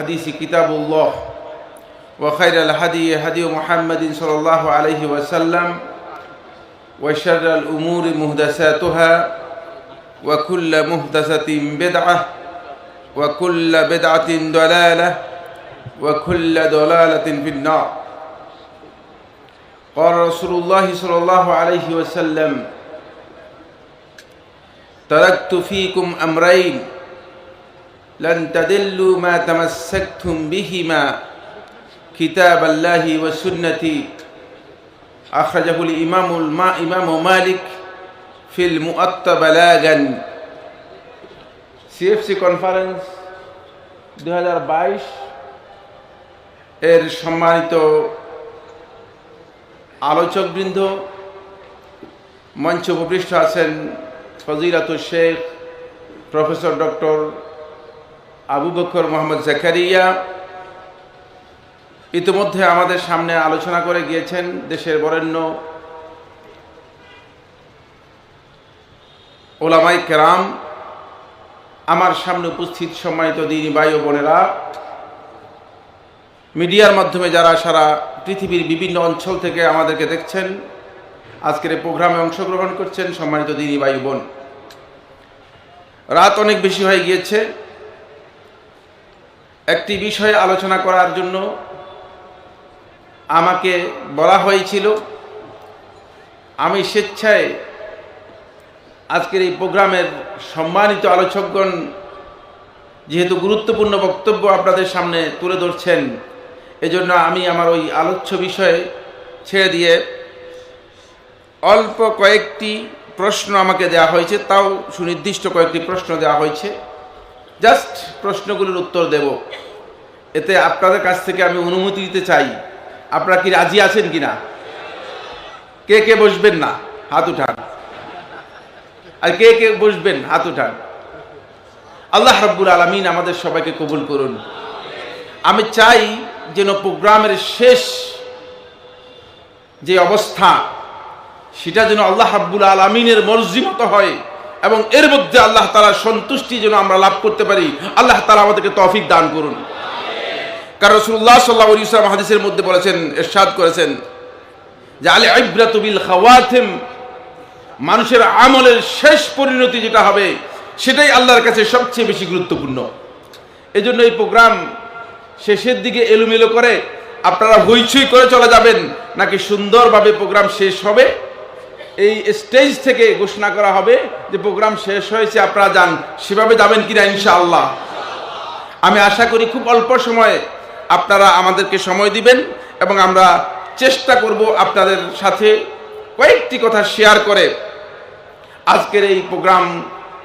حديث كتاب الله وخير الهدي هدي محمد صلى الله عليه وسلم وشر الأمور مهدساتها وكل مهدسة بدعة وكل بدعة ضلالة وكل ضلالة في النار. قال رسول الله صلى الله عليه وسلم تركت فيكم أمرين لن تدلوا ما تمسكتم بهما كتاب الله وسنتي أخرجه الإمام الما إمام مالك في المؤطى بلاغا CFC conference দু এর সম্মানিত আলোচকবৃন্দ মঞ্চ উপপৃষ্ঠ আছেন ফজিলাতুল শেখ প্রফেসর ডক্টর আবু বকর, মোহাম্মদ জাকারিয়া ইতিমধ্যে আমাদের সামনে আলোচনা করে গিয়েছেন দেশের বরেণ্য ওলামাই কেরাম। আমার সামনে উপস্থিত সম্মানিত দিনী ভাই ও বোনেরা, মিডিয়ার মাধ্যমে যারা সারা পৃথিবীর বিভিন্ন অঞ্চল থেকে আমাদেরকে দেখছেন, আজকের এই প্রোগ্রামে অংশগ্রহণ করছেন সম্মানিত দিনী ভাই বোন। রাত অনেক বেশি হয়ে গিয়েছে। একটি বিষয়ে আলোচনা করার জন্য আমাকে বলা হয়েছিল, আমি স্বেচ্ছায় আজকের এই প্রোগ্রামের সম্মানিত আলোচকগণ যেহেতু গুরুত্বপূর্ণ বক্তব্য আপনাদের সামনে তুলে ধরছেন, এজন্য আমি আমার ওই আলোচ্য বিষয়ে ছেড়ে দিয়ে অল্প কয়েকটি প্রশ্ন আমাকে দেওয়া হয়েছে, তাও সুনির্দিষ্ট কয়েকটি প্রশ্ন দেওয়া হয়েছে। জাস্ট প্রশ্নগুলোর উত্তর দেব। এতে আপনাদের কাছ থেকে আমি অনুমতি দিতে চাই। আপনারা কি রাজি আছেন কি না কে কে বসবেন না? হাত উঠান। আর কে কে বসবেন? হাত উঠান। আল্লাহ রব্বুল আলমিন আমাদের সবাইকে কবুল করুন। আমি চাই যেন প্রোগ্রামের শেষ যে অবস্থা, সেটা যেন আল্লাহ রাব্বুল আলমিনের মর্জি মতো হয়। এবং এর মধ্যে আল্লাহ তালার সন্তুষ্টি যেন আমরা লাভ করতে পারি, আল্লাহ তালা আমাদেরকে তফিক দান করুন। কারণ রসুল্লাহ সাল্লাহ ইসলাম হাদিসের মধ্যে বলেছেন এরশাদ করেছেন যে, আলে ইব্রাতুবিল খাওয়াতেম, মানুষের আমলের শেষ পরিণতি যেটা হবে, সেটাই আল্লাহর কাছে সবচেয়ে বেশি গুরুত্বপূর্ণ। এই জন্য এই প্রোগ্রাম শেষের দিকে এলোমেলো করে, আপনারা হইচই করে চলে যাবেন, নাকি সুন্দরভাবে প্রোগ্রাম শেষ হবে? এই স্টেজ থেকে ঘোষণা করা হবে যে প্রোগ্রাম শেষ হয়েছে, আপনারা যান। সেভাবে যাবেন কিনা, ইনশাআল্লাহ। আমি আশা করি খুব অল্প সময়ে আপনারা আমাদেরকে সময় দিবেন এবং আমরা চেষ্টা করব আপনাদের সাথে কয়েকটি কথা শেয়ার করে আজকের এই প্রোগ্রাম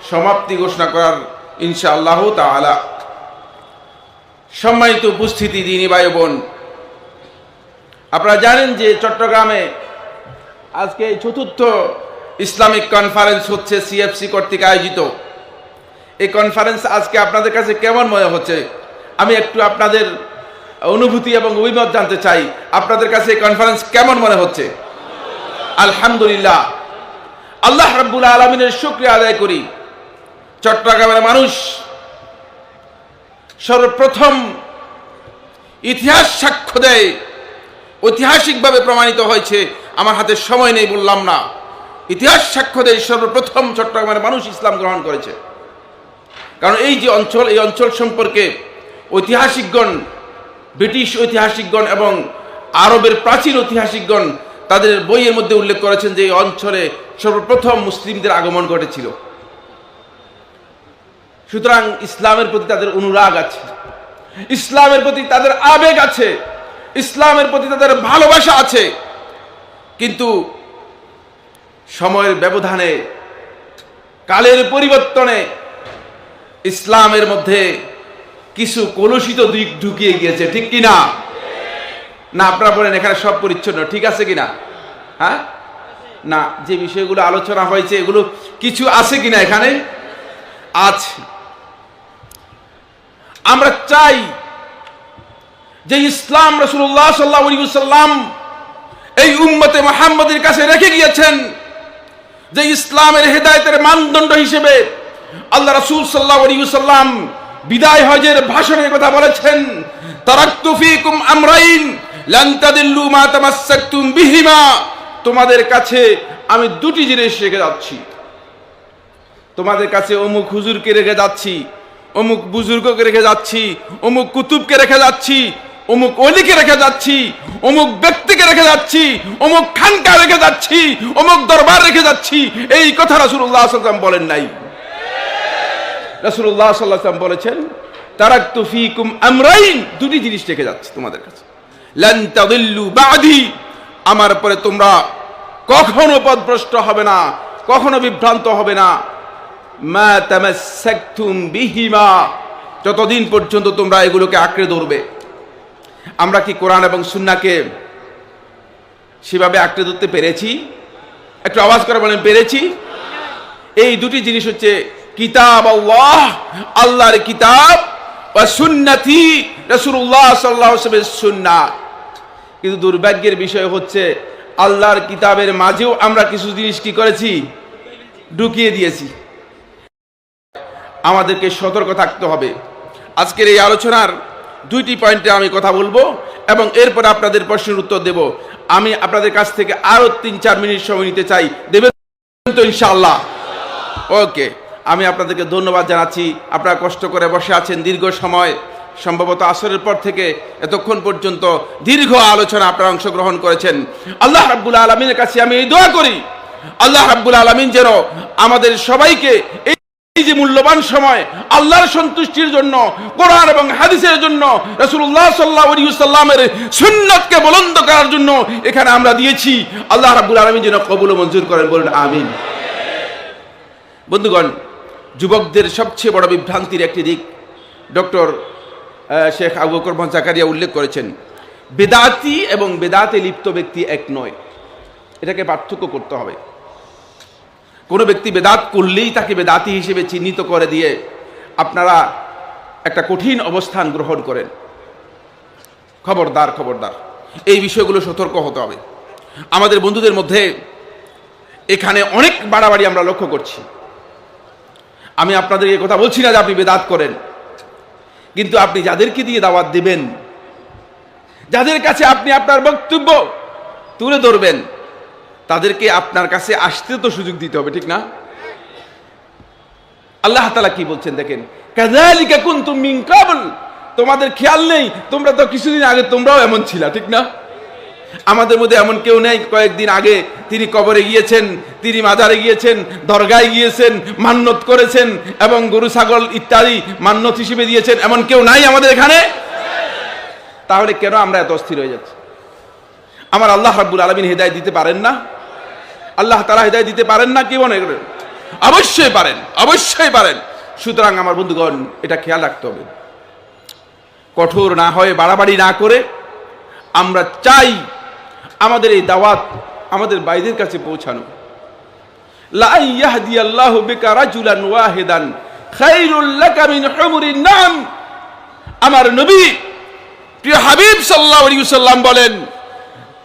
সমাপ্তি ঘোষণা করার, ইনশাআল্লাহ তাআলা। সম্মানিত উপস্থিতি, দিনী ভাই বোন। আপনারা জানেন যে চট্টগ্রামে আজকে এই চতুর্থ ইসলামিক কনফারেন্স হচ্ছে সিএফসি কর্তৃক আয়োজিত। এই কনফারেন্স আজকে আপনাদের কাছে কেমন মনে হচ্ছে? আমি একটু আপনাদের অনুভূতি এবং অভিমত জানতে চাই। আপনাদের কাছে এই কনফারেন্স কেমন মনে হচ্ছে? আলহামদুলিল্লাহ। আল্লাহ রাব্বুল আলমিনের শুক্রিয়া আদায় করি। চট্টগ্রামের মানুষ সর্বপ্রথম ইতিহাস সাক্ষ্য দেয়। ঐতিহাসিকভাবে প্রমাণিত হয়েছে, আমার হাতে সময় নেই বললাম না। ইতিহাস সাক্ষ্য সর্বপ্রথম চট্টগ্রামের মানুষ ইসলাম গ্রহণ করেছে। কারণ এই যে অঞ্চল, এই অঞ্চল সম্পর্কে ঐতিহাসিকগণ, ব্রিটিশ ঐতিহাসিকগণ এবং আরবের প্রাচীন ঐতিহাসিকগণ তাদের বইয়ের মধ্যে উল্লেখ করেছেন যে এই অঞ্চলে সর্বপ্রথম মুসলিমদের আগমন ঘটেছিল। সুতরাং ইসলামের প্রতি তাদের অনুরাগ আছে। ইসলামের প্রতি তাদের আবেগ আছে। ইসলামের প্রতি তাদের ভালোবাসা আছে। কিন্তু সময়ের ব্যবধানে, কালের পরিবর্তনে ইসলামের মধ্যে কিছু কলুষিত দিক ঢুকিয়ে গিয়েছে, ঠিক কিনা? না, আপনারা বলেন, এখানে সব পরিচ্ছন্ন, ঠিক আছে কিনা? হ্যাঁ? না, যে বিষয়গুলো আলোচনা হয়েছে, এগুলো কিছু আছে কিনা এখানে? আছে। আমরা চাই যে ইসলাম রসুল্লাহ সাল্লাহ সাল্লাম এই উম্মতে মোহাম্মদের কাছে রেখে গিয়েছেন, যে ইসলামের হেদায়তের মানদণ্ড হিসেবে আল্লাহ রসুল সাল্লাহ সাল্লাম বিদায় হজের ভাষণের কথা বলেছেন, তারাক্তু ফিকুম আমরাইন, লান তাদিল্লু মা তামাসসাকতুম বিহিমা। তোমাদের কাছে আমি দুটি জিনিস রেখে যাচ্ছি। তোমাদের কাছে অমুক হুজুরকে রেখে যাচ্ছি, অমুক বুজুর্গকে রেখে যাচ্ছি, অমুক কুতুবকে রেখে যাচ্ছি অমুক অলিকে রেখে যাচ্ছি, অমুক ব্যক্তিকে রেখে যাচ্ছি, অমুক খানকা রেখে যাচ্ছি, অমুক দরবার রেখে যাচ্ছি। এই কথা আলাইহি ওয়াসাল্লাম বলেন নাই। আলাইহি ওয়াসাল্লাম বলেছেন, তারাকতু ফিকুম আমরাইন। দুটি জিনিস রেখে যাচ্ছে তোমাদের কাছে। লান তাদিল্লু বাদি। আমার পরে তোমরা কখনো পথভ্রষ্ট হবে না, কখনো বিভ্রান্ত হবে না। মা তামাসসাকতুম বিহিমা। যতদিন পর্যন্ত তোমরা এগুলোকে আঁকড়ে ধরবে। আমরা কি কোরআন এবং সুন্নাকে সেভাবে আঁকড়ে ধরতে পেরেছি? একটু আওয়াজ করে বলেন, পেরেছি? এই দুটি জিনিস হচ্ছে কিতাব আল্লাহ, আল্লাহর কিতাব কিন্তু দুর্ভাগ্যের বিষয় হচ্ছে আল্লাহর কিতাবের মাঝেও আমরা কিছু জিনিস কি করেছি? ঢুকিয়ে দিয়েছি। আমাদেরকে সতর্ক থাকতে হবে। আজকের এই আলোচনার দুইটি পয়েন্টে আমি কথা বলব এবং এরপর আপনাদের প্রশ্নের উত্তর দেব। আমি আপনাদের কাছ থেকে আরও তিন চার মিনিট সময় নিতে চাই। দেবেন তো ইনশাআল্লাহ। ওকে, আমি আপনাদেরকে ধন্যবাদ জানাচ্ছি। আপনারা কষ্ট করে বসে আছেন দীর্ঘ সময়। সম্ভবত আসরের পর থেকে এতক্ষণ পর্যন্ত দীর্ঘ আলোচনা আপনারা অংশগ্রহণ করেছেন। আল্লাহ রাব্বুল আলমিনের কাছে আমি এই দোয়া করি। আল্লাহ রাব্বুল আলমিন যেন আমাদের সবাইকে যে মূল্যবান সময়, আল্লাহর সন্তুষ্টির জন্য, কোরআন এবং হাদিসের জন্য, রাসূলুল্লাহ সাল্লাল্লাহু আলাইহি সাল্লামের সুন্নাতকে বুলন্দ করার জন্য এখানে আমরা দিয়েছি। আল্লাহ রাব্বুল আলামিন যেন কবুল মঞ্জুর করেন আমিন। বন্ধুগণ, যুবকদের সবচেয়ে বড় বিভ্রান্তির একটি দিক, ডক্টর শেখ আবু বকর জাকারিয়া উল্লেখ করেছেন, বেদাতি এবং বেদাতে লিপ্ত ব্যক্তি এক নয়। এটাকে পার্থক্য করতে হবে। কোনো ব্যক্তি বেদাত করলেই তাকে বেদাতি হিসেবে চিহ্নিত করে দিয়ে আপনারা একটা কঠিন অবস্থান গ্রহণ করেন। খবরদার খবরদার। এই বিষয়গুলো সতর্ক হতে হবে। আমাদের বন্ধুদের মধ্যে এখানে অনেক বাড়াবাড়ি আমরা লক্ষ্য করছি। আমি আপনাদের এই কথা বলছি না যে আপনি বেদাত করেন। কিন্তু আপনি যাদেরকে দিয়ে দাওয়াত দেবেন, যাদের কাছে আপনি আপনার বক্তব্য তুলে ধরবেন তাদেরকে আপনার কাছে আসতে তো সুযোগ দিতে হবে, ঠিক না? আল্লাহ তালা কি বলছেন দেখেন কাজালিকা মিন কাবল তোমাদের খেয়াল নেই, তোমরা তো কিছুদিন আগে তোমরাও এমন ছিলা, ঠিক না? আমাদের মধ্যে এমন কেউ নেই, কয়েকদিন আগে তিনি কবরে গিয়েছেন, তিনি মাজারে গিয়েছেন, দরগায় গিয়েছেন মান্যত করেছেন, এবং গরু, ছাগল ইত্যাদি মান্যত হিসেবে দিয়েছেন, এমন কেউ নাই আমাদের এখানে? তাহলে কেন আমরা এত অস্থির হয়ে যাচ্ছি? আমার আল্লাহ রাব্বুল আলমিন হৃদায় দিতে পারেন না? আল্লাহ তারা হৃদায় দিতে পারেন না কি মনে করেন? অবশ্যই পারেন অবশ্যই পারেন। সুতরাং আমার বন্ধুগণ, এটা খেয়াল রাখতে হবে। কঠোর না হয়ে, বাড়াবাড়ি না করে আমরা চাই আমাদের এই দাওয়াত আমাদের বাইদের কাছে পৌঁছানো। আমার নবী, প্রিয় হাবিব আলাইহি বলেন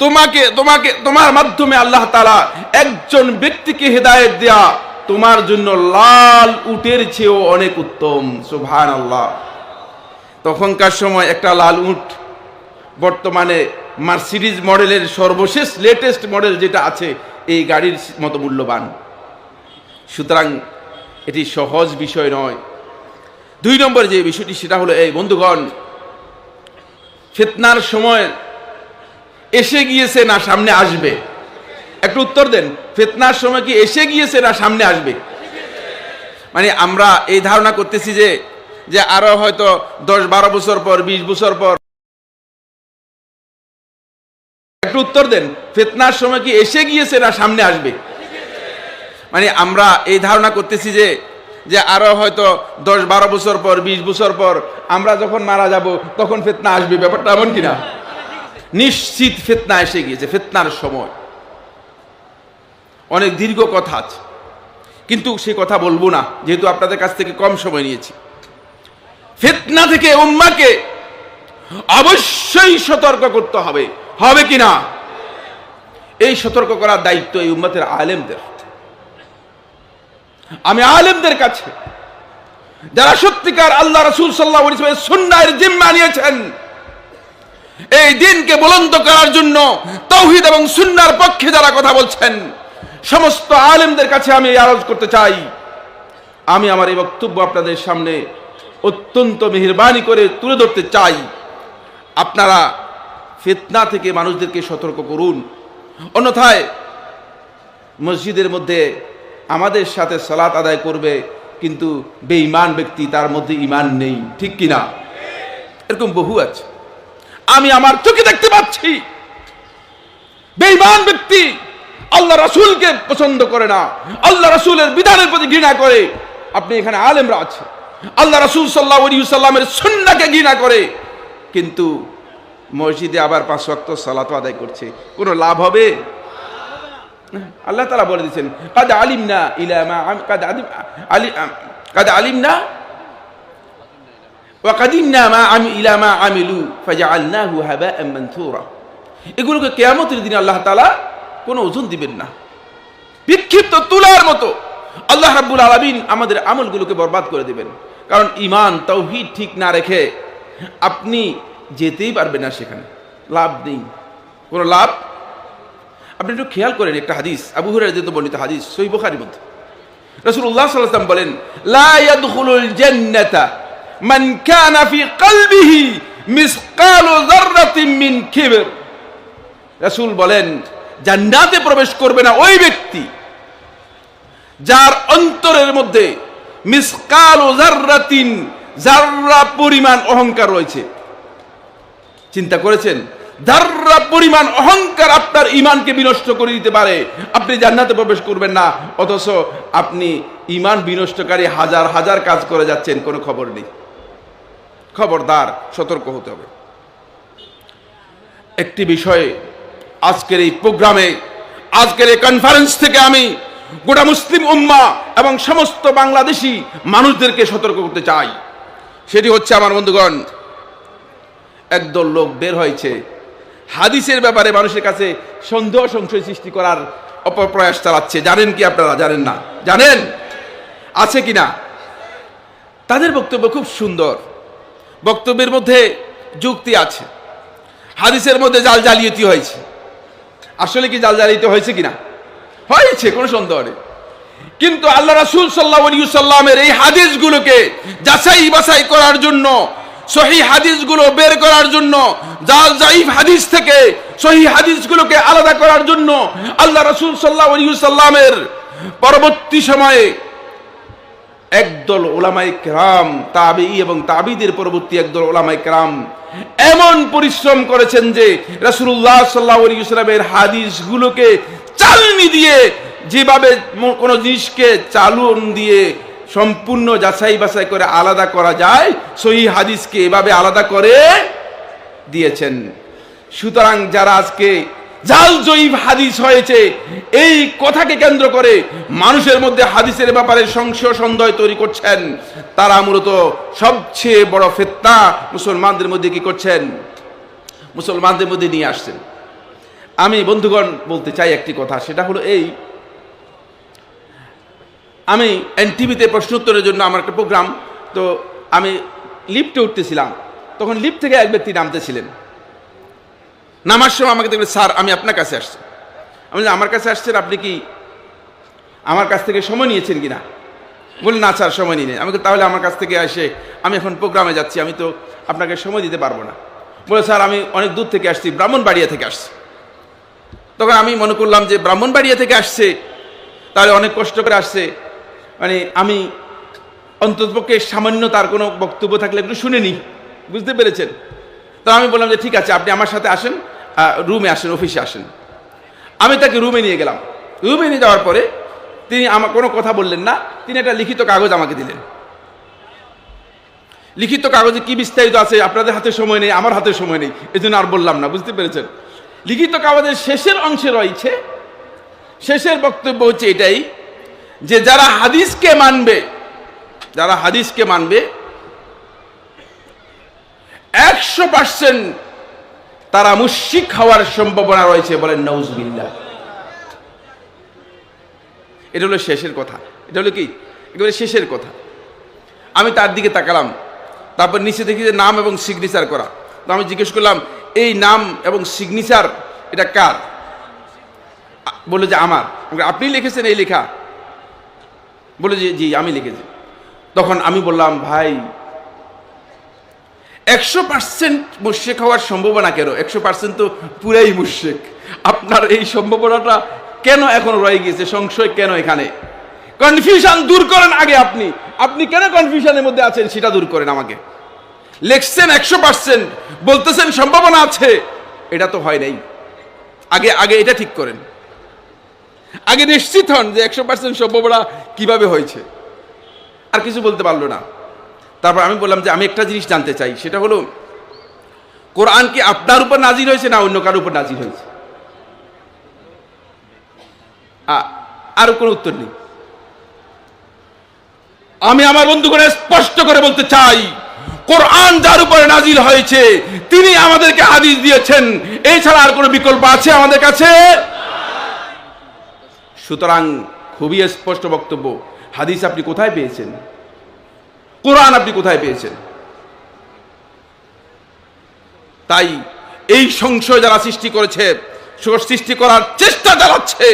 তোমাকে তোমাকে, তোমার মাধ্যমে আল্লাহ তাআলা একজন ব্যক্তিকে হেদায়েত দেয়া তোমার জন্য লাল উটের চেয়েও অনেক উত্তম সুভান আল্লাহ তখনকার সময় একটা লাল উট বর্তমানে মার্সিডিজ মডেলের সর্বশেষ লেটেস্ট মডেল যেটা আছে, এই গাড়ির মতো মূল্যবান। সুতরাং এটি সহজ বিষয় নয়। দুই নম্বর যে বিষয়টি, সেটা হলো, এই বন্ধুগণ, ফেতনার সময় এসে গিয়েছে না সামনে আসবে? একটু উত্তর দেন। ফেতনার সময় কি এসে গিয়েছে না সামনে আসবে? মানে আমরা এই ধারণা করতেছি যে যে আরও হয়তো দশ বারো বছর পর, বিশ বছর পর। একটু উত্তর দেন। ফেতনার সময় কি এসে গিয়েছে না সামনে আসবে? মানে আমরা এই ধারণা করতেছি যে যে আরও হয়তো দশ বারো বছর পর, বিশ বছর পর আমরা যখন মারা যাব, তখন ফেতনা আসবে। ব্যাপারটা এমন কিনা? নিশ্চিত ফেতনা এসে গিয়েছে, ফেতনার সময়। অনেক দীর্ঘ কথা আছে, কিন্তু সে কথা বলব না, যেহেতু আপনাদের কাছ থেকে কম সময় নিয়েছি। ফেতনা থেকে উম্মাকে অবশ্যই সতর্ক করতে হবে হবে কি না? এই সতর্ক করার দায়িত্ব এই উম্মতের আলেমদের। আমি আলেমদের কাছে, যারা সত্যিকার আল্লাহ রসুল সাল্লাহ সুন্নার জিম্মা নিয়েছেন এই দিনকে বুলন্দ করার জন্য তৌহিদ এবং সুন্নার পক্ষে যারা কথা বলছেন, সমস্ত আলেমদের কাছে আমি আরজ করতে চাই। আমি আমার এই বক্তব্য আপনাদের সামনে অত্যন্ত মেহরবানি করে তুলে ধরতে চাই। আপনারা ফিতনা থেকে মানুষদেরকে সতর্ক করুন। অন্যথায় মসজিদের মধ্যে আমাদের সাথে সালাত আদায় করবে কিন্তু বেঈমান ব্যক্তি তার মধ্যে ইমান নেই, ঠিক কিনা? এরকম বহু আছে। আমি আমার চোখে দেখতে পাচ্ছি। বেঈমান ব্যক্তি আল্লাহ রাসূলকে পছন্দ করে না। আল্লাহ রাসূলের বিধানের প্রতি ঘৃণা করে। আপনি এখানে আলেমরা আছে আল্লাহ রাসূল আলাইহি সাল্লামের সুন্নাহকে ঘৃণা করে। কিন্তু মসজিদে আবার পাঁচ ওয়াক্ত সালাত আদায় করছে। কোনো লাভ হবে? আল্লাহ তাআলা বলে দিয়েছেন, কাদ আলিমনা ইলা মা আম- কাদ আলিম কাদ আলিমনা ওয়াকাদিমনা মা আমি ইলা মা আমিলু হাবাআন মানথুরা এগুলোকে কিয়ামতের দিনে আল্লাহ তাআলা কোনো ওজন দিবেন না। বিক্ষিপ্ত তুলার মতো আল্লাহ রাব্বুল আলামিন আমাদের আমলগুলোকে বরবাদ করে দিবেন। কারণ ইমান তাওহীদ ঠিক না রেখে আপনি যেতেই পারবেন না সেখানে। লাভ নেই। কোনো লাভ? আপনি একটু খেয়াল করেন একটা হাদিস। আবু হুরায়রা যেহেতু বর্ণিত হাদিস, সহিহ বুখারীর মধ্যে। রাসূলুল্লাহ সাল্লাল্লাহু আলাইহি বলেন, লা ইয়াদখুলুল জান্নাতা মান কানা ফি কলবিহি মিসকালু যাররাতিন মিন কিবর। রাসূল বলেন, জান্নাতে প্রবেশ করবে না ওই ব্যক্তি যার অন্তরের মধ্যে মিসকালু যাররাতিন যাররা পরিমাণ অহংকার রয়েছে। চিন্তা করেছেন? যার্রা পরিমাণ অহংকার আপনার ইমানকে বিনষ্ট করে দিতে পারে, আপনি জান্নাতে প্রবেশ করবেন না। অথচ আপনি ইমান বিনষ্টকারী হাজার হাজার কাজ করে যাচ্ছেন, কোনো খবর নেই। খবরদার, সতর্ক হতে হবে। একটি বিষয়ে আজকের এই প্রোগ্রামে, আজকের এই কনফারেন্স থেকে আমি গোটা মুসলিম উম্মা এবং সমস্ত বাংলাদেশি মানুষদেরকে সতর্ক করতে চাই। সেটি হচ্ছে, আমার বন্ধুগণ, একদল লোক বের হয়েছে। হাদিসের ব্যাপারে মানুষের কাছে সন্দেহ সংশয় সৃষ্টি করার অপপ্রয়াস চালাচ্ছে। জানেন কি আপনারা? জানেন না? জানেন? আছে কি না তাদের বক্তব্য খুব সুন্দর। বক্তব্যের মধ্যে যুক্তি আছে। হাদিসের মধ্যে জাল জালিয়াতি হয়েছে। আসলে কি জাল জালিয়াতি হয়েছে কিনা? হয়েছে, কোনো সন্দেহ নেই। কিন্তু আল্লাহ রাসূল আলাইহি সাল্লামের এই হাদিসগুলোকে যাচাই বাছাই করার জন্য, সহি হাদিসগুলো বের করার জন্য, জাল জাইফ হাদিস থেকে সহি হাদিসগুলোকে আলাদা করার জন্য আল্লাহ রাসূল সাল্লাহ সাল্লামের পরবর্তী সময়ে একদল ওলামাই কেরাম, তাবি এবং তাবিদের পরবর্তী একদল ওলামাই কেরাম এমন পরিশ্রম করেছেন যে আলাইহি সাল্লামের হাদিসগুলোকে চালনি দিয়ে যেভাবে কোনো জিনিসকে চালন দিয়ে সম্পূর্ণ যাচাই বাছাই করে আলাদা করা যায়, সহি হাদিসকে এভাবে আলাদা করে দিয়েছেন। সুতরাং যারা আজকে জাল জয়ীব হাদিস হয়েছে। এই কথাকে কেন্দ্র করে মানুষের মধ্যে হাদিসের ব্যাপারে সংশয় সন্দেহ তৈরি করছেন। তারা মূলত সবচেয়ে বড় ফেতনা মুসলমানদের মধ্যে কি করছেন? মুসলমানদের মধ্যে নিয়ে আসছেন। আমি বন্ধুগণ, বলতে চাই একটি কথা, সেটা হলো এই। আমি এনটিভিতে প্রশ্ন উত্তরের জন্য আমার একটা প্রোগ্রাম, তো আমি লিফটে উঠতেছিলাম। তখন লিফট থেকে এক ব্যক্তি নামতেছিলেন। নামার সময় আমাকে দেখলেন স্যার, আমি আপনার কাছে আসছি। আমি আমার কাছে আসছেন আপনি কি আমার কাছ থেকে সময় নিয়েছেন কি না বললেন না স্যার, সময় নিয়ে আমি তাহলে আমার কাছ থেকে এসে আমি এখন প্রোগ্রামে যাচ্ছি, আমি তো আপনাকে সময় দিতে পারব না। বলে স্যার, আমি অনেক দূর থেকে আসছি, ব্রাহ্মণবাড়িয়া থেকে আসছি। তখন আমি মনে করলাম যে, ব্রাহ্মণবাড়িয়া থেকে আসছে, তাহলে অনেক কষ্ট করে আসছে। মানে আমি অন্ততপক্ষে সামান্য তার কোনো বক্তব্য থাকলে একটু শুনে নিই, বুঝতে পেরেছেন? তো আমি বললাম যে, ঠিক আছে, আপনি আমার সাথে আসেন। রুমে আসেন, অফিসে আসেন। আমি তাকে রুমে নিয়ে গেলাম। রুমে নিয়ে যাওয়ার পরে তিনি আমার কোনো কথা বললেন না, তিনি একটা লিখিত কাগজ আমাকে দিলেন। লিখিত কাগজে কি বিস্তারিত আছে? আপনাদের হাতে সময় নেই, আমার হাতে সময় নেই এই জন্য আর বললাম না, বুঝতে পেরেছেন? লিখিত কাগজের শেষের অংশে রয়েছে, শেষের বক্তব্য হচ্ছে এটাই, যে যারা হাদিসকে মানবে, যারা হাদিসকে মানবে, একশো পার্সেন্ট তারা মুশিক হওয়ার সম্ভাবনা রয়েছে বলেন নৌজবিল্লা এটা হলো শেষের কথা। এটা হলো কি? একেবারে শেষের কথা। আমি তার দিকে তাকালাম। তারপর নিচে দেখি যে নাম এবং সিগনেচার করা। তো আমি জিজ্ঞেস করলাম, এই নাম এবং সিগনেচার এটা কার? বলল যে, আমার। আপনি লিখেছেন এই লেখা? বলে যে, জি, আমি লিখেছি। তখন আমি বললাম, ভাই একশো পার্সেন্ট মুশেক হওয়ার সম্ভাবনা কেন? একশো পার্সেন্ট তো পুরাই মুশেক আপনার এই সম্ভাবনাটা কেন এখন রয়ে গিয়েছে? সংশয় কেন এখানে? কনফিউশন দূর করেন আগে আপনি। আপনি কেন কনফিউশনের মধ্যে আছেন সেটা দূর করেন আমাকে। লেখছেন একশো পার্সেন্ট বলতেছেন সম্ভাবনা আছে। এটা তো হয় নাই। আগে আগে এটা ঠিক করেন। আগে নিশ্চিত হন যে একশো পার্সেন্ট সম্ভাবনা কীভাবে হয়েছে। আর কিছু বলতে পারল না। তারপর আমি বললাম যে আমি একটা জিনিস জানতে চাই, সেটা হলো, কোরআন কি আপনার উপর নাজির হয়েছে না অন্য কারোর উপর নাজির হয়েছে? আরও কোনো উত্তর নেই। আমি আমার বন্ধু করে স্পষ্ট করে বলতে চাই, কোরআন যার উপরে নাজিল হয়েছে, তিনি আমাদেরকে হাদিস দিয়েছেন। এছাড়া আর কোনো বিকল্প আছে আমাদের কাছে? সুতরাং খুবই স্পষ্ট বক্তব্য। হাদিস আপনি কোথায় পেয়েছেন? কোরআন আপনি কোথায় পেয়েছেন? তাই এই সংশয় যারা সৃষ্টি করেছে সৃষ্টি করার চেষ্টা চালাচ্ছে,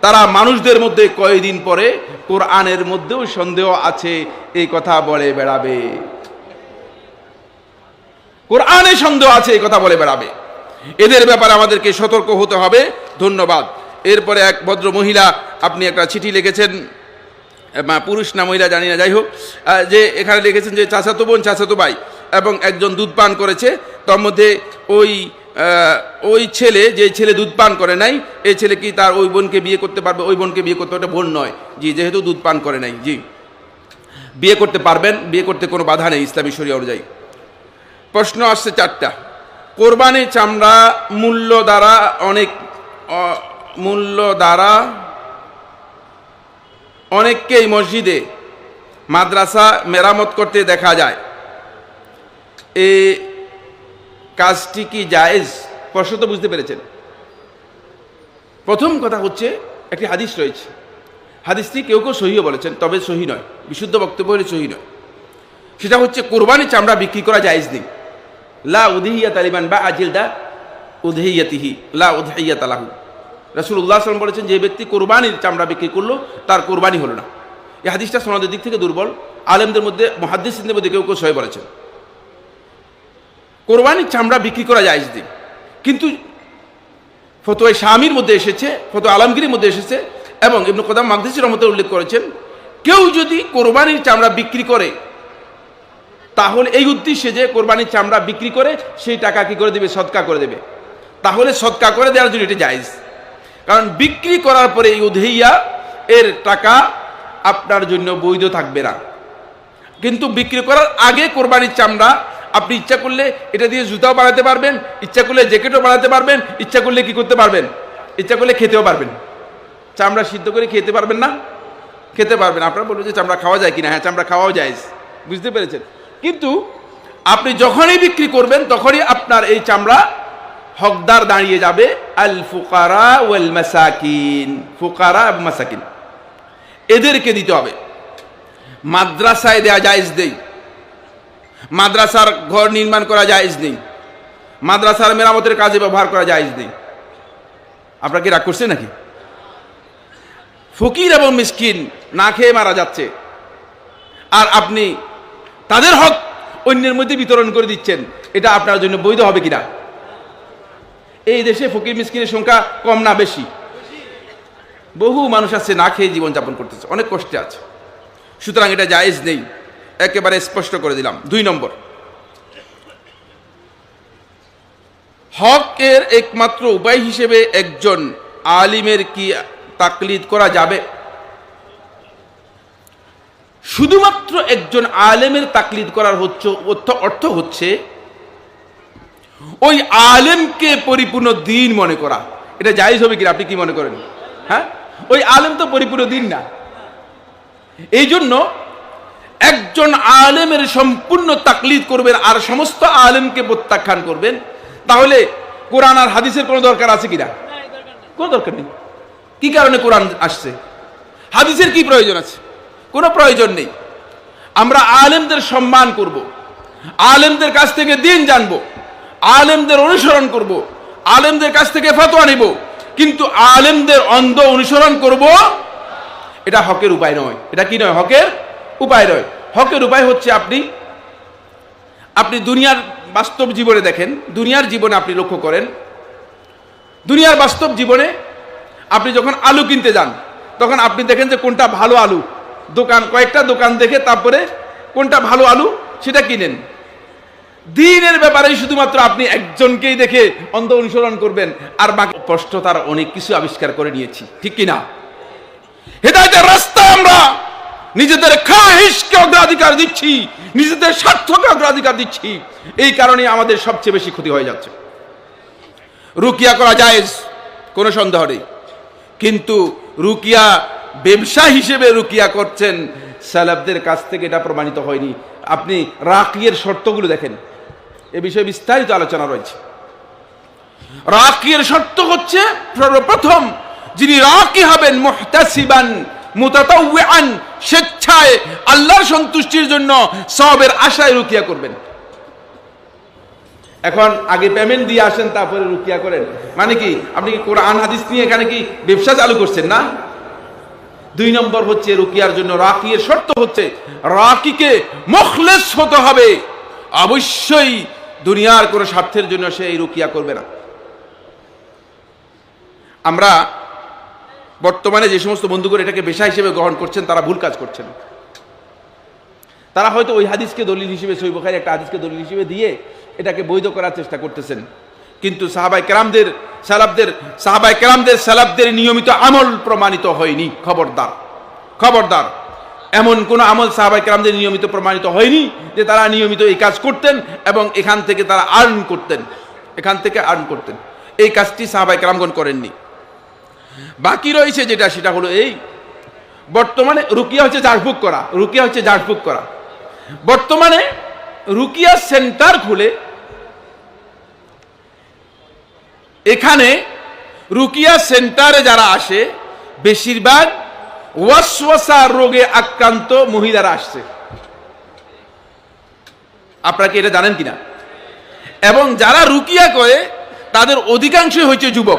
তারা মানুষদের মধ্যে কয়েকদিন পরে কোরআনের মধ্যেও সন্দেহ আছে, এই কথা বলে বেড়াবে। কোরআনে সন্দেহ আছে, এই কথা বলে বেড়াবে। এদের ব্যাপারে আমাদেরকে সতর্ক হতে হবে। ধন্যবাদ। এরপরে এক ভদ্র মহিলা, আপনি একটা চিঠি লিখেছেন। পুরুষ না মহিলা জানি না, যাই হোক যে এখানে লিখেছেন যে চাচাতো বোন, চাচাতো ভাই এবং একজন দুধ পান করেছে, তার মধ্যে ওই ওই ছেলে, যে ছেলে দুধ পান করে নাই, এই ছেলে কি তার ওই বোনকে বিয়ে করতে পারবে? ওই বোনকে বিয়ে করতে ওটা বোন নয়। জি, যেহেতু দুধ পান করে নাই, জি। বিয়ে করতে পারবেন, বিয়ে করতে কোনো বাধা নেই ইসলামী শরীয় অনুযায়ী। প্রশ্ন আসছে চারটা। কোরবানি চামড়া মূল্য দ্বারা অনেক মূল্য দ্বারা অনেককেই মসজিদে মাদ্রাসা মেরামত করতে দেখা যায়। এ কাজটি কি জায়েজ? প্রশ্ন তো বুঝতে পেরেছেন। প্রথম কথা হচ্ছে, একটি হাদিস রয়েছে। হাদিসটি কেউ কেউ সহিও বলেছেন, তবে সহি নয়, বিশুদ্ধ বক্তব্য হলে সহি নয়। সেটা হচ্ছে, কোরবানি চামড়া বিক্রি করা জায়েজ নেই। লা উদহিয়া তালিবান বা আজিল দা উদহিয়াতিহি, লা উদহিয়া তালাহু রাসুল্লাহ সাল্লাম বলেছেন, যে ব্যক্তি কোরবানির চামড়া বিক্রি করল, তার কোরবানি হলো না। এই হাদিসটা সোনাদের দিক থেকে দুর্বল। আলেমদের মধ্যে, মহাদ্দিসদের মধ্যে কেউ কেউ সহি বলেছেন। কোরবানির চামড়া বিক্রি করা যায় দিন। কিন্তু ফতোয় স্বামীর মধ্যে এসেছে ফতো আলমগীরের মধ্যে এসেছে এবং ইবনু কদাম মাগদিসির রহমতে উল্লেখ করেছেন, কেউ যদি কোরবানির চামড়া বিক্রি করে, তাহলে এই উদ্দেশ্যে যে কোরবানির চামড়া বিক্রি করে, সেই টাকা কি করে দেবে? সৎকা করে দেবে। তাহলে সৎকা করে দেওয়ার জন্য এটি জায়জ। কারণ বিক্রি করার পরে এই উধেইয়া এর টাকা আপনার জন্য বৈধ থাকবে না। কিন্তু বিক্রি করার আগে কোরবানির চামড়া আপনি ইচ্ছা করলে এটা দিয়ে জুতাও বানাতে পারবেন, ইচ্ছা করলে জ্যাকেটও বানাতে পারবেন, ইচ্ছা করলে কি করতে পারবেন? ইচ্ছা করলে খেতেও পারবেন। চামড়া সিদ্ধ করে খেতে পারবেন না? খেতে পারবেন। আপনারা বলবেন যে চামড়া খাওয়া যায় কিনা? হ্যাঁ চামড়া খাওয়াও যায়। বুঝতে পেরেছেন? কিন্তু আপনি যখনই বিক্রি করবেন, তখনই আপনার এই চামড়া হকদার দাঁড়িয়ে যাবে আল ফুকারা ওয়াল মাসাকিন। ফুকারা এবং মাসাকিন। এদেরকে দিতে হবে। মাদ্রাসায় দেয়া জায়েজ নেই। মাদ্রাসার ঘর নির্মাণ করা জায়েজ নেই। মাদ্রাসার মেরামতের কাজে ব্যবহার করা জায়েজ নেই। আপনারা কি রাগ করছেন নাকি? ফকির এবং মিসকিন না খেয়ে মারা যাচ্ছে। আর আপনি তাদের হক অন্যের মধ্যে বিতরণ করে দিচ্ছেন। এটা আপনার জন্য বৈধ হবে কিনা? এই দেশে ফকির মিসকিনের সংখ্যা কম না বেশি। বহু মানুষ আছে না খেয়ে জীবনযাপন করতেছে, অনেক কষ্টে আছে। সুতরাং এটা জায়েজ নেই। একেবারে স্পষ্ট করে দিলাম। দুই নম্বর। হকের একমাত্র উপায় হিসেবে একজন আলিমের কি তাকলিদ করা যাবে? শুধুমাত্র একজন আলেমের তাকলিদ করার হচ্ছে অর্থ হচ্ছে ওই আলেমকে পরিপূর্ণ দিন মনে করা। এটা জায়েজ হবে কিনা? আপনি কি মনে করেন? হ্যাঁ? ওই আলেম তো পরিপূর্ণ দিন না। এই জন্য একজন আলেমের সম্পূর্ণ তাকলিদ করবেন আর সমস্ত আলেমকে প্রত্যাখ্যান করবেন। তাহলে কোরআন আর হাদিসের কোনো দরকার আছে কিনা? কোনো দরকার নেই। কি কারণে কোরআন আসছে? হাদিসের কি প্রয়োজন আছে? কোনো প্রয়োজন নেই। আমরা আলেমদের সম্মান করব। আলেমদের কাছ থেকে দিন জানব। আলেমদের অনুসরণ করব। আলেমদের কাছ থেকে ফতোয়া নিব, কিন্তু আলেমদের অন্ধ অনুসরণ করব এটা হকের উপায় নয়। এটা কি নয়? হকের উপায় নয়। হকের উপায় হচ্ছে আপনি আপনি দুনিয়ার বাস্তব জীবনে দেখেন, দুনিয়ার জীবনে আপনি লক্ষ্য করেন। দুনিয়ার বাস্তব জীবনে আপনি যখন আলু কিনতে যান, তখন আপনি দেখেন যে কোনটা ভালো আলু। দোকান, কয়েকটা দোকান দেখে তারপরে কোনটা ভালো আলু সেটা কিনেন। দিনের ব্যাপারে শুধুমাত্র আপনি একজনকেই দেখে অন্ধ অনুসরণ করবেন, আর বাকি স্পষ্ট তার অনেক কিছু আবিষ্কার করে নিয়েছি। ঠিক কিনা? হেদায়তের রাস্তা আমরা নিজেদের খাহিসকে অগ্রাধিকার দিচ্ছি, নিজেদের স্বার্থকে অগ্রাধিকার দিচ্ছি। এই কারণে আমাদের সবচেয়ে বেশি ক্ষতি হয়ে যাচ্ছে। রুকিয়া করা যায় কোনো সন্দেহ নেই। কিন্তু রুকিয়া ব্যবসা হিসেবে রুকিয়া করছেন সালাবদের কাছ থেকে এটা প্রমাণিত হয়নি। আপনি রাকিয়ের শর্তগুলো দেখেন। এ বিষয়ে বিস্তারিত আলোচনা রয়েছে। রাকিয়ের শর্ত হচ্ছে, সর্বপ্রথম যিনি রাকি হবেন, মুহতাসিবান মুতাতাওয়ান স্বেচ্ছায় আল্লাহর সন্তুষ্টির জন্য সবের আশায় রুকিয়া করবেন। এখন আগে পেমেন্ট দিয়ে আসেন, তারপরে রুকিয়া করেন। মানে কি, আপনি কি কোরআন, হাদিস নিয়ে এখানে কি ব্যবসা চালু করছেন না? দুই নম্বর হচ্ছে, রুকিয়ার জন্য রাকিয়ের শর্ত হচ্ছে, রাকিকে মখলেস হতে হবে। অবশ্যই দুনিয়ার কোনো স্বার্থের জন্য সে এই রুকিয়া করবে না। আমরা বর্তমানে যে সমস্ত বন্ধুগুলো এটাকে পেশা হিসেবে গ্রহণ করছেন, তারা ভুল কাজ করছেন। তারা হয়তো ওই হাদিসকে দলিল হিসেবে, সই বোখারি একটা হাদিসকে দলিল হিসেবে দিয়ে এটাকে বৈধ করার চেষ্টা করতেছেন। কিন্তু সাহাবাই কেরামদের সালাবদের সাহাবাই কেরামদের সালাবদের নিয়মিত আমল প্রমাণিত হয়নি। খবরদার খবরদার। এমন কোন আমল সাহাবাই কেরামদের নিয়মিত প্রমাণিত হয়নি যে তারা নিয়মিত এই কাজ করতেন এবং এখান থেকে তারা আর্ন করতেন। এখান থেকে আর্ন করতেন। এই কাজটি সাহাবাই কেরামগণ করেননি। বাকি রয়েছে যেটা, সেটা হলো এই, বর্তমানে রুকিয়া হচ্ছে ঝাড়ফুক করা, রুকিয়া হচ্ছে ঝাড়ফুক করা। বর্তমানে রুকিয়া সেন্টার খুলে এখানে রুকিয়া সেন্টারে যারা আসে, বেশিরভাগ ওয়াসওয়াসা রোগে আক্রান্ত মহিলারা আসছে। আপনারা কি এটা জানেন কিনা? এবং যারা রুকিয়া করে, তাদের অধিকাংশই হয়েছে যুবক।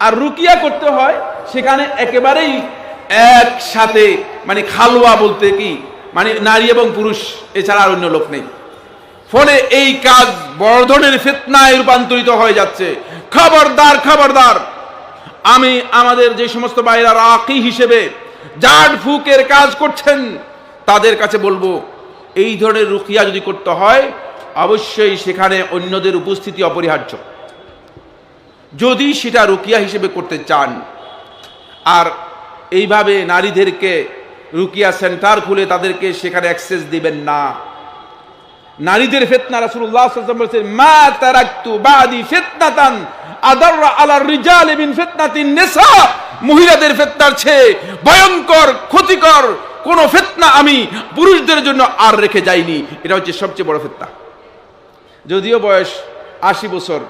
আর রুকিয়া করতে হয় সেখানে একেবারেই একসাথে মানে খালোয়া বলতে কি? মানে নারী এবং পুরুষ, এছাড়া আর অন্য লোক নেই। ফলে এই কাজ বড় ধরনের ফেতনায় রূপান্তরিত হয়ে যাচ্ছে। খবরদার খবরদার! আমি আমাদের যে সমস্ত বাইরা রাকি হিসেবে জাড ফুকের কাজ করছেন, তাদের কাছে বলব, এই ধরনের রুকিয়া যদি করতে হয়, অবশ্যই সেখানে অন্যদের উপস্থিতি অপরিহার্য। যদি সেটা রুকিয়া হিসেবে করতে চান, আর এইভাবে নারীদেরকে রুকিয়া সেন্টার খুলে তাদেরকে সেখানে অ্যাক্সেস দিবেন না নারীদের ফেতনা রাসূলুল্লাহ সাল্লাল্লাহু আলাইহি মহিলাদের ভয়ঙ্কর, ক্ষতিকর কোন ফিতনা আমি পুরুষদের জন্য আর রেখে যাইনি। এটা হচ্ছে সবচেয়ে বড় ফিতনা। যদিও বয়স আশি বছর,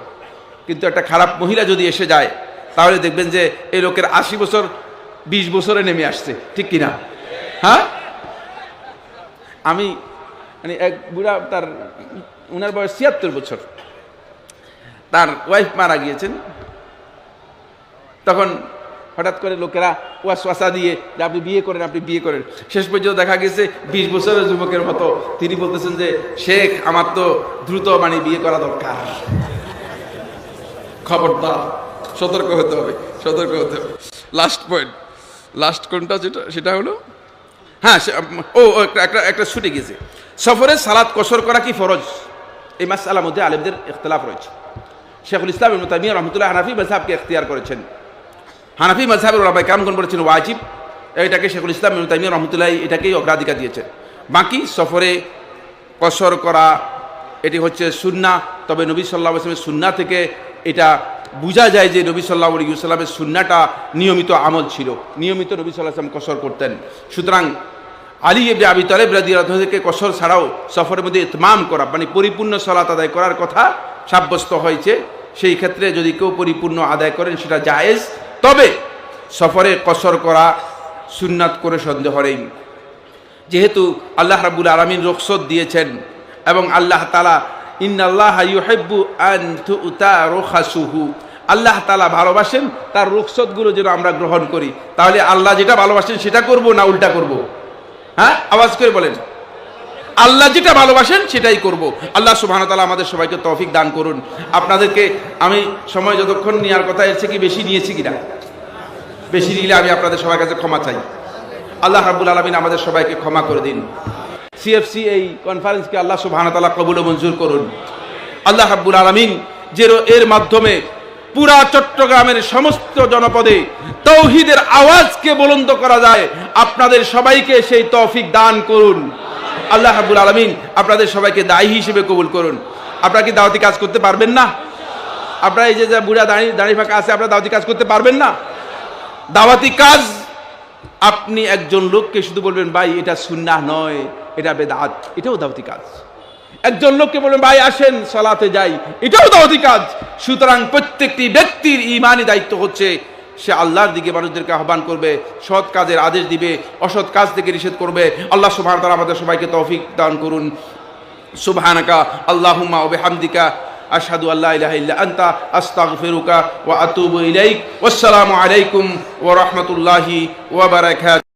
কিন্তু একটা খারাপ মহিলা যদি এসে যায়, তাহলে দেখবেন যে এই লোকের আশি বছর বিশ বছরে নেমে আসছে। ঠিক কিনা? হ্যাঁ? আমি মানে এক বুড়া তার উনার বয়স ছিয়াত্তর বছর। তার ওয়াইফ মারা গিয়েছেন। তখন হঠাৎ করে লোকেরা ওয়াস ওয়াসা দিয়ে যে আপনি বিয়ে করেন আপনি বিয়ে করেন। শেষ পর্যন্ত দেখা গেছে বিশ বছরের যুবকের মতো। তিনি বলতেছেন যে শেখ আমার তো দ্রুত মানে বিয়ে করা দরকার। খবরদার সতর্ক হতে হবে সতর্ক হতে হবে। লাস্ট পয়েন্ট লাস্ট কোনটা যেটা সেটা হলো? হ্যাঁ ও, একটা একটা একটা ছুটে গেছে। সফরে সালাদ কসর করা কি ফরজ? এই মাসালার মধ্যে আলেমদের ইখতলাফ রয়েছে। শেখুল ইসলাম ইবনে তাইমিয়া রহমতুল্লাহ হানাফি মজহাবকে এখতিয়ার করেছেন। হানাফি মজহাবের রাবাই কামগণ বলেছেন ওয়াজিব। এটাকে শেখুল ইসলাম ইবনে তাইমিয়া রহমতুল্লাহ এটাকেই অগ্রাধিকার দিয়েছেন বাকি সফরে কসর করা, এটি হচ্ছে সুন্না তবে নবী সাল্লাহ আসলামের সুন্না থেকে এটা বোঝা যায় যে নবী সাল্লাহ আলী সাল্লামের সুন্নাটা নিয়মিত আমল ছিল। নিয়মিত নবী সাল্লাহ আসলাম কসর করতেন। সুতরাং আলী এবনে আবি তালেব রাজি থেকে কসর ছাড়াও সফরের মধ্যে ইতমাম করা মানে পরিপূর্ণ সলাত আদায় করার কথা সাব্যস্ত হয়েছে। সেই ক্ষেত্রে যদি কেউ পরিপূর্ণ আদায় করেন, সেটা জায়েজ। তবে সফরে কসর করা সুন্নাত করে সন্দেহ নেই। যেহেতু আল্লাহ রাবুল আলমিন রোকসত দিয়েছেন এবং আল্লাহ তালা ইন্নাল্লাহ ইউহিব্বু আন তুতা রোখাসুহু। আল্লাহ তালা ভালোবাসেন, তার রুখসতগুলো যেন আমরা গ্রহণ করি। তাহলে আল্লাহ যেটা ভালোবাসেন সেটা করব না উল্টা করব? হ্যাঁ আওয়াজ করে বলেন। আল্লাহ যেটা ভালোবাসেন সেটাই করব। আল্লাহ সুবহানাহু ওয়া তাআলা আমাদের সবাইকে তৌফিক দান করুন। আপনাদেরকে আমি সময় যতক্ষণ নেওয়ার কথা, এর থেকে বেশি নিয়েছি কিনা? বেশি নিলে আমি আপনাদের সবার কাছে ক্ষমা চাই। আল্লাহ রাব্বুল আলামিন আমাদের সবাইকে ক্ষমা করে দিন। সিএফসি এই কনফারেন্সকে আল্লাহ সুবহানাহু ওয়া তাআলা কবুল মঞ্জুর করুন। আল্লাহ রাব্বুল আলামিন যে এর মাধ্যমে পুরা চট্টগ্রামের সমস্ত জনপদে তৌহিদের আওয়াজকে বুলন্দ করা যায়। আপনাদের সবাইকে সেই তৌফিক দান করুন। আল্লাহ রাব্বুল আলামিন আপনাদের সবাইকে দায়ী হিসেবে কবুল করুন। আপনারা কি দাওয়াতি কাজ করতে পারবেন না? আপনারা এই যে যা বুড়া দাঁড়িয়ে দাঁড়িয়ে ফাঁকা আছে, আপনারা দাওয়াতি কাজ করতে পারবেন না? দাওয়াতি কাজ, আপনি একজন লোককে শুধু বলবেন, ভাই, এটা সুন্নাহ নয়, এটা বেদাত, এটাও দাওয়াতি কাজ। একজন লোককে বলবেন ভাই, আসেন, সলাতে যাই। এটাও দাওয়াতি কাজ। সুতরাং প্রত্যেকটি ব্যক্তির ইমানি দায়িত্ব হচ্ছে, সে আল্লাহর দিকে মানুষদেরকে আহ্বান করবে, সৎ কাজের আদেশ দিবে, অসৎ কাজ থেকে নিষেধ করবে। আল্লাহ সুবহান তাআলা আমাদের সবাইকে তৌফিক দান করুন। সুবহানাকা আল্লাহুম্মা ওয়া বিহামদিকা আশহাদু আল্লা ইলাহা ইল্লা আনতা, আস্তাগফিরুকা ওয়া আতুবু ইলাইক। ওয়াসসালামু আলাইকুম ওয়া রাহমাতুল্লাহি ওয়া বারাকাতুহু।